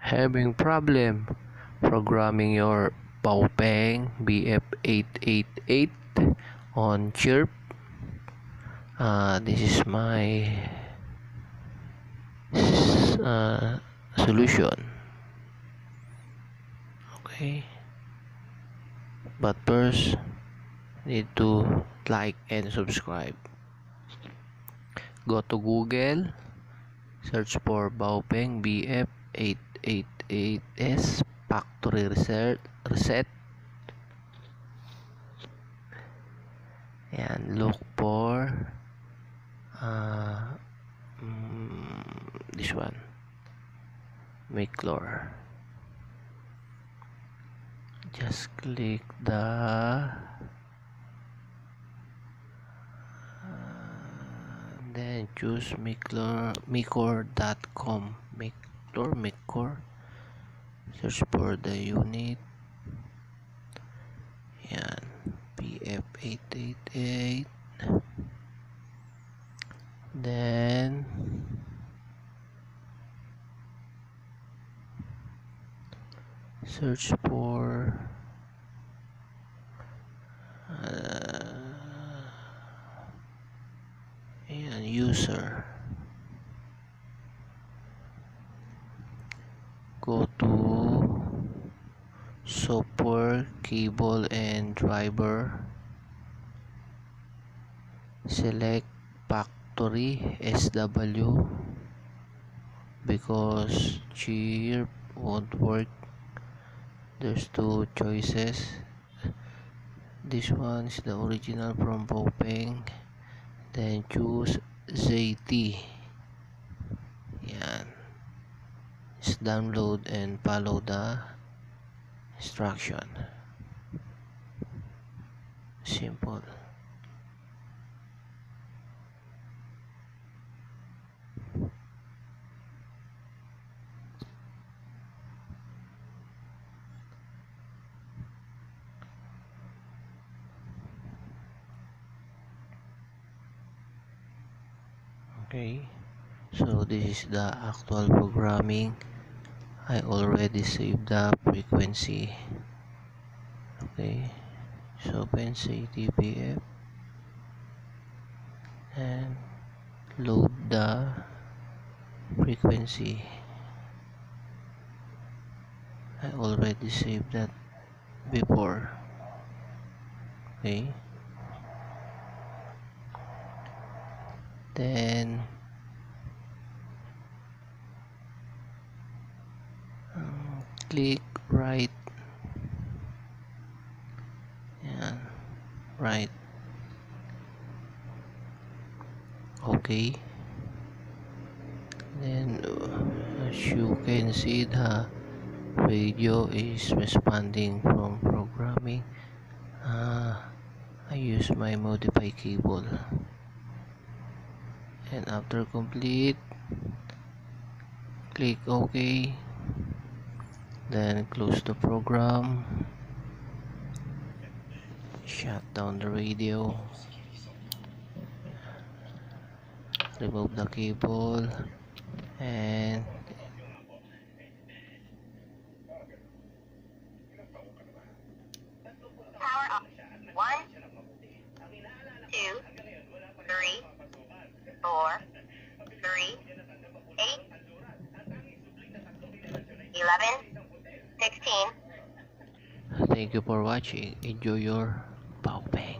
having problem programming your Baopeng BF888 on Chirp. Uh, this is my uh, solution. Okay. But first need to like and subscribe. Go to google search for Baopeng BF888S factory reset reset. And look for uh, mm, this one Maclor just click the then choose Miclor Micor.com Miclor Micor search for the unit yan PF888 then search for uh, and user go to software cable and driver. Select factory SW because chirp won't work. There's two choices. This one is the original from Popeng. Then choose ZT yan just download and follow the instruction. Simple. Okay so this is the actual programming. I already saved the frequency. Okay. So open CTPF and load the frequency. I already saved that before. Okay. Then click right. Yan right. Okay. Then uh, as you can see the radio is responding from programming. Uh, I use my modify cable. And after complete click OK then close the program. Shut down the radio. Remove the cable and Power up. One, two, three, four, three, eight, eleven, sixteen. thank you for watching enjoy your Baopeng